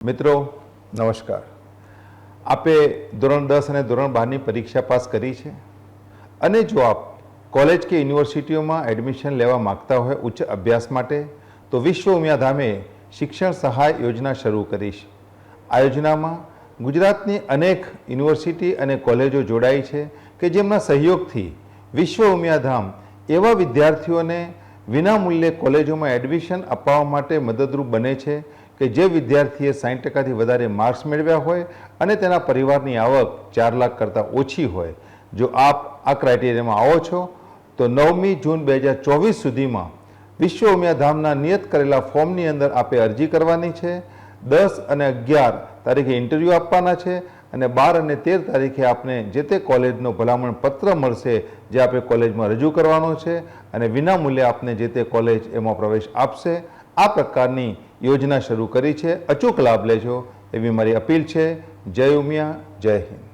મિત્રો, નમસ્કાર. આપે ધોરણ દસ અને ધોરણ બારની પરીક્ષા પાસ કરી છે અને જો આપ કોલેજ કે યુનિવર્સિટીઓમાં એડમિશન લેવા માંગતા હોય ઉચ્ચ અભ્યાસ માટે, તો વિશ્વ ઉમિયાધામે શિક્ષણ સહાય યોજના શરૂ કરી છે આ યોજનામાં ગુજરાતની અનેક યુનિવર્સિટી અને કોલેજો જોડાઈ છે કે જેમના સહયોગથી વિશ્વ ઉમિયાધામ એવા વિદ્યાર્થીઓને વિનામૂલ્યે કોલેજોમાં એડમિશન અપાવવા માટે મદદરૂપ બને છે કે જે વિદ્યાર્થીએ સાઠ ટકાથી વધારે માર્ક્સ મેળવ્યા હોય અને તેના પરિવારની આવક ચાર લાખ કરતાં ઓછી હોય, જો આપ આ ક્રાઇટેરિયામાં આવો છો, તો નવમી જૂન બે હજાર ચોવીસ સુધીમાં વિશ્વ ઉમિયાધામના નિયત કરેલા ફોર્મની અંદર આપે અરજી કરવાની છે. દસ અને અગિયાર તારીખે ઇન્ટરવ્યૂ આપવાના છે અને બાર અને તેર તારીખે આપને જે તે કોલેજનો ભલામણ પત્ર મળશે જે આપે કોલેજમાં રજૂ કરવાનો છે અને વિનામૂલ્યે આપને જે તે કોલેજ એમાં પ્રવેશ આપશે. આ પ્રકારની યોજના શરૂ કરી છે. અચૂક લાભ લેજો એવી મારી અપીલ છે. જય ઉમિયા, જય હિન્દ.